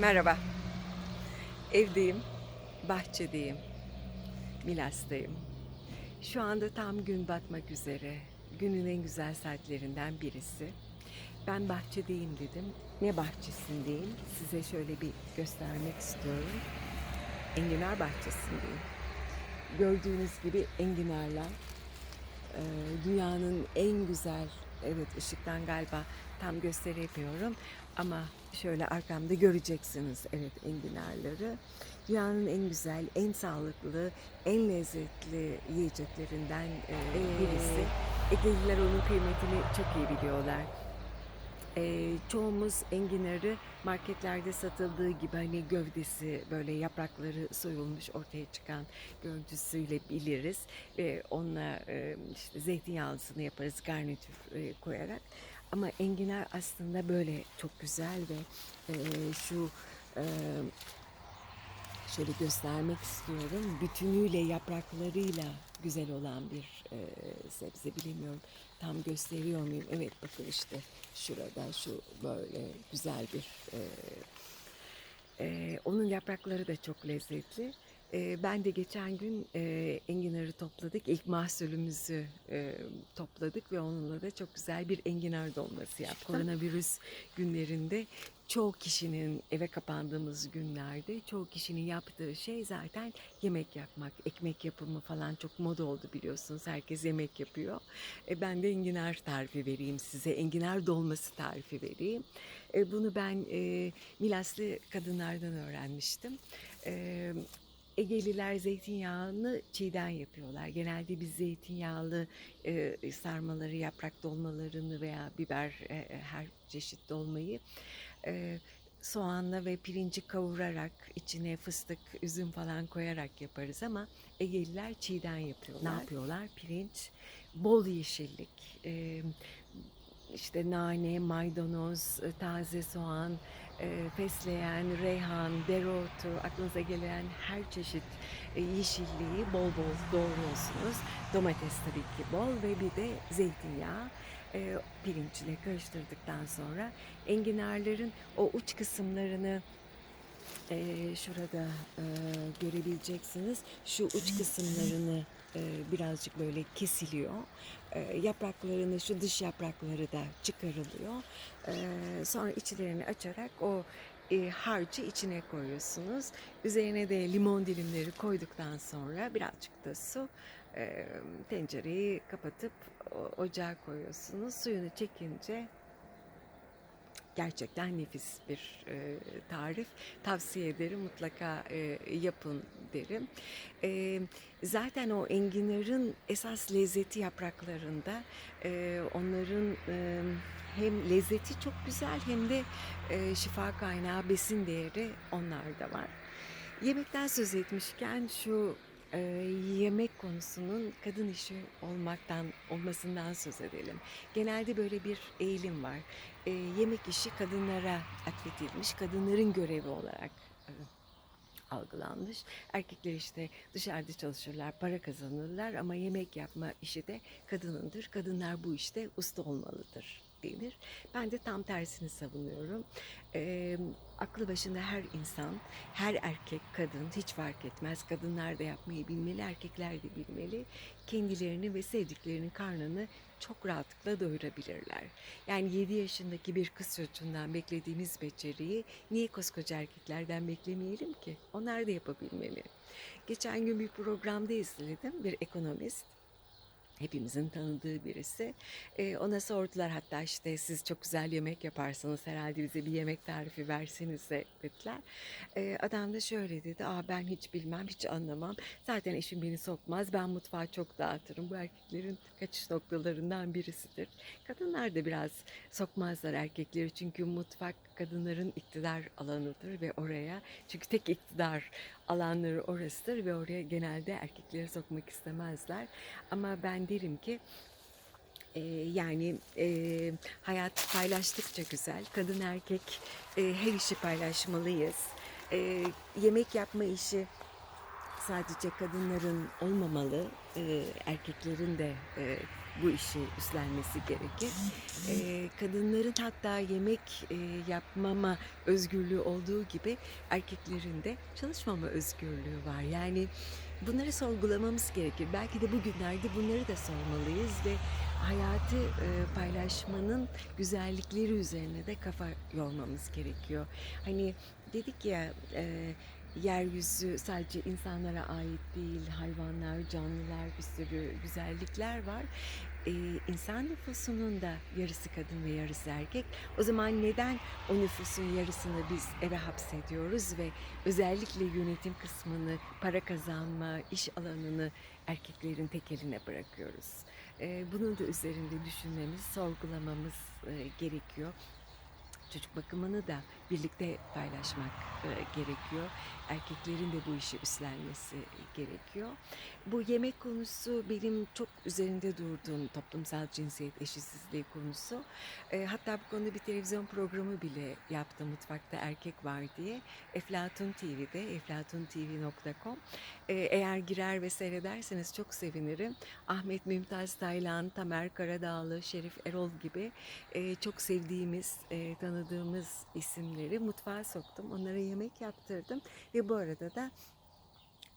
Merhaba. Evdeyim, bahçedeyim, Milas'tayım. Şu anda tam gün batmak üzere. Günün en güzel saatlerinden birisi. Ben bahçedeyim dedim. Ne bahçesindeyim? Size şöyle bir göstermek istiyorum. Enginar bahçesindeyim. Gördüğünüz gibi enginarlar e, dünyanın en güzel, evet ışıktan galiba tam gösteremiyorum ama şöyle arkamda göreceksiniz evet enginarları. Dünyanın en güzel, en sağlıklı, en lezzetli yiyeceklerinden e, birisi. Egeliler onun kıymetini çok iyi biliyorlar. E, çoğumuz enginarı marketlerde satıldığı gibi hani gövdesi böyle yaprakları soyulmuş ortaya çıkan görüntüsüyle biliriz ve onunla e, işte zeytinyağlısını yaparız garnitür e, koyarak. Ama enginar aslında böyle çok güzel ve e, şu e, şöyle göstermek istiyorum. Bütünüyle yapraklarıyla güzel olan bir e, sebze bilemiyorum. Tam gösteriyor muyum? Evet bakın işte şurada şu böyle güzel bir e, e, onun yaprakları da çok lezzetli. E, ben de geçen gün e, enginarı topladık. İlk mahsulümüzü e, topladık ve onunla da çok güzel bir enginar dolması yaptık. Koronavirüs günlerinde çoğu kişinin eve kapandığımız günlerde çoğu kişinin yaptığı şey zaten yemek yapmak. Ekmek yapımı falan çok moda oldu biliyorsunuz. Herkes yemek yapıyor. E, ben de enginar tarifi vereyim size. Enginar dolması tarifi vereyim. E, bunu ben e, Milaslı kadınlardan öğrenmiştim. E, Egeliler zeytinyağını çiğden yapıyorlar. Genelde biz zeytinyağlı e, sarmaları, yaprak dolmalarını veya biber e, her çeşit dolmayı e, soğanla ve pirinci kavurarak içine fıstık, üzüm falan koyarak yaparız ama Egeliler çiğden yapıyorlar. Ne yapıyorlar? Pirinç, bol yeşillik, e, işte nane, maydanoz, e, taze soğan, e, fesleğen, reyhan, dereotu, aklınıza gelen her çeşit e, yeşilliği bol bol doğruyorsunuz. Domates tabii ki bol ve bir de zeytinyağı pirinçle karıştırdıktan sonra enginarların o uç kısımlarını şurada görebileceksiniz. Şu uç kısımlarını birazcık böyle kesiliyor. E, yapraklarını, şu dış yaprakları da çıkarılıyor. E, sonra içlerini açarak o e, harcı içine koyuyorsunuz. Üzerine de limon dilimleri koyduktan sonra birazcık da su e, tencereyi kapatıp ocağa koyuyorsunuz. Suyunu çekince gerçekten nefis bir e, tarif. Tavsiye ederim mutlaka e, yapın derim. E, zaten o enginarın esas lezzeti yapraklarında. E, onların e, hem lezzeti çok güzel hem de e, şifa kaynağı, besin değeri onlarda var. Yemekten söz etmişken şu e, yemek konusunun kadın işi olmaktan olmasından söz edelim. Genelde böyle bir eğilim var. E, yemek işi kadınlara atfedilmiş, kadınların görevi olarak e, algılanmış. Erkekler işte dışarıda çalışırlar, para kazanırlar ama yemek yapma işi de kadınındır. Kadınlar bu işte usta olmalıdır denir. Ben de tam tersini savunuyorum. Ee, aklı başında her insan, her erkek, kadın hiç fark etmez. Kadınlar da yapmayı bilmeli, erkekler de bilmeli. Kendilerini ve sevdiklerinin karnını çok rahatlıkla doyurabilirler. Yani 7 yaşındaki bir kız çocuğundan beklediğimiz beceriyi niye koskoca erkeklerden beklemeyelim ki? Onlar da yapabilmeli. Geçen gün bir programda izledim bir ekonomist hepimizin tanıdığı birisi. Ee, ona sordular hatta işte siz çok güzel yemek yaparsınız herhalde bize bir yemek tarifi versenize dediler. Ee, adam da şöyle dedi, Aa, ben hiç bilmem hiç anlamam zaten eşim beni sokmaz ben mutfağı çok dağıtırım bu erkeklerin kaçış noktalarından birisidir. Kadınlar da biraz sokmazlar erkekleri çünkü mutfak kadınların iktidar alanıdır ve oraya çünkü tek iktidar alanları orasıdır ve oraya genelde erkekleri sokmak istemezler. Ama ben derim ki e, yani e, hayat paylaştıkça güzel. Kadın erkek e, her işi paylaşmalıyız. E, yemek yapma işi sadece kadınların olmamalı, e, erkeklerin de e, bu işi üstlenmesi gerekir. E, kadınların hatta yemek e, yapmama özgürlüğü olduğu gibi erkeklerin de çalışmama özgürlüğü var. Yani bunları sorgulamamız gerekir. Belki de bugünlerde bunları da sormalıyız ve hayatı e, paylaşmanın güzellikleri üzerine de kafa yormamız gerekiyor. Hani dedik ya e, yeryüzü sadece insanlara ait değil, hayvanlar, canlılar, bir sürü güzellikler var. E, insan nüfusunun da yarısı kadın ve yarısı erkek. O zaman neden o nüfusun yarısını biz eve hapsediyoruz ve özellikle yönetim kısmını, para kazanma, iş alanını erkeklerin tek eline bırakıyoruz? E, bunun da üzerinde düşünmemiz, sorgulamamız e, gerekiyor. Çocuk bakımını da birlikte paylaşmak e, gerekiyor. Erkeklerin de bu işi üstlenmesi gerekiyor. Bu yemek konusu benim çok üzerinde durduğum toplumsal cinsiyet eşitsizliği konusu. E, hatta bu konuda bir televizyon programı bile yaptım Mutfakta Erkek Var diye. Eflatun TV'de, eflatuntv.com. E, eğer girer ve seyrederseniz çok sevinirim. Ahmet Mümtaz Taylan, Tamer Karadağlı, Şerif Erol gibi e, çok sevdiğimiz, e, tanıdığımız isimleri mutfağa soktum. Onlara yemek yaptırdım ve bu arada da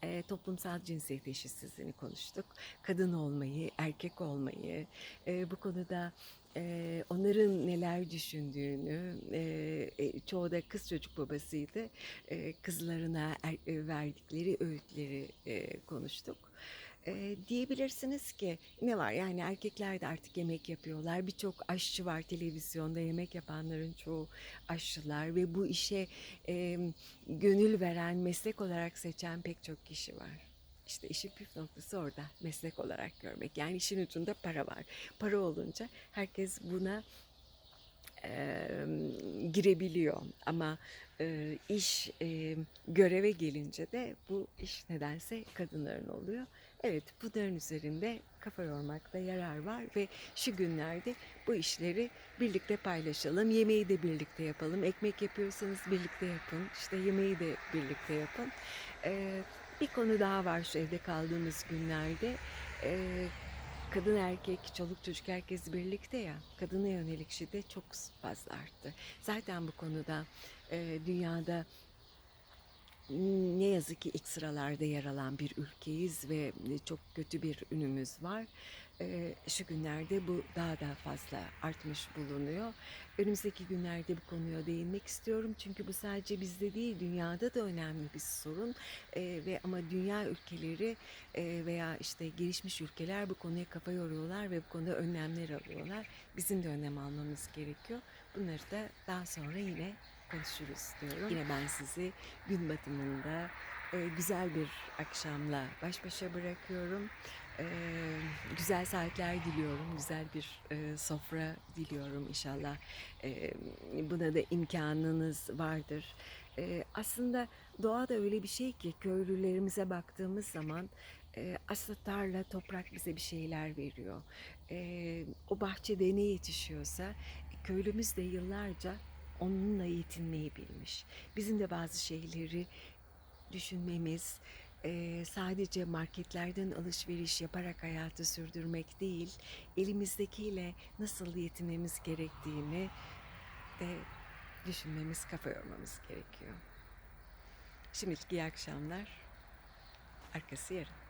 e, toplumsal cinsiyet eşitsizliğini konuştuk. Kadın olmayı, erkek olmayı, e, bu konuda e, onların neler düşündüğünü, e, e, çoğu da kız çocuk babasıydı, e, kızlarına er, e, verdikleri öğütleri e, konuştuk. E, diyebilirsiniz ki ne var yani erkekler de artık yemek yapıyorlar. Birçok aşçı var televizyonda yemek yapanların çoğu aşçılar ve bu işe e, gönül veren meslek olarak seçen pek çok kişi var. İşte işin püf noktası orada meslek olarak görmek. Yani işin ucunda para var. Para olunca herkes buna e, girebiliyor ama e, iş e, göreve gelince de bu iş nedense kadınların oluyor. Evet bunların üzerinde kafa yormakta yarar var ve şu günlerde bu işleri birlikte paylaşalım. Yemeği de birlikte yapalım. Ekmek yapıyorsanız birlikte yapın. İşte yemeği de birlikte yapın. E, bir konu daha var şu evde kaldığımız günlerde. E, kadın erkek, çoluk çocuk herkes birlikte ya. Kadına yönelik şiddet çok fazla arttı. Zaten bu konuda e, dünyada ne yazık ki ilk sıralarda yer alan bir ülkeyiz ve çok kötü bir ünümüz var. Ee, Şu günlerde bu daha da fazla artmış bulunuyor. Önümüzdeki günlerde bu konuya değinmek istiyorum çünkü bu sadece bizde değil dünyada da önemli bir sorun Ee, ve ama dünya ülkeleri e, veya işte gelişmiş ülkeler bu konuya kafa yoruyorlar ve bu konuda önlemler alıyorlar. Bizim de önlem almamız gerekiyor. Bunları da daha sonra yine konuşuruz diyorum. Yine ben sizi gün batımında e, güzel bir akşamla baş başa bırakıyorum. E, güzel saatler diliyorum. Güzel bir e, sofra diliyorum inşallah. E, buna da imkanınız vardır. E, aslında doğa da öyle bir şey ki köylülerimize baktığımız zaman e, aslında tarla, toprak bize bir şeyler veriyor. E, o bahçede ne yetişiyorsa köylümüz de yıllarca onunla yetinmeyi bilmiş. Bizim de bazı şeyleri düşünmemiz, eee, sadece marketlerden alışveriş yaparak hayatı sürdürmek değil, elimizdekiyle nasıl yetinmemiz gerektiğini de düşünmemiz, kafa yormamız gerekiyor. Şimdilik iyi akşamlar. Arkası yarın.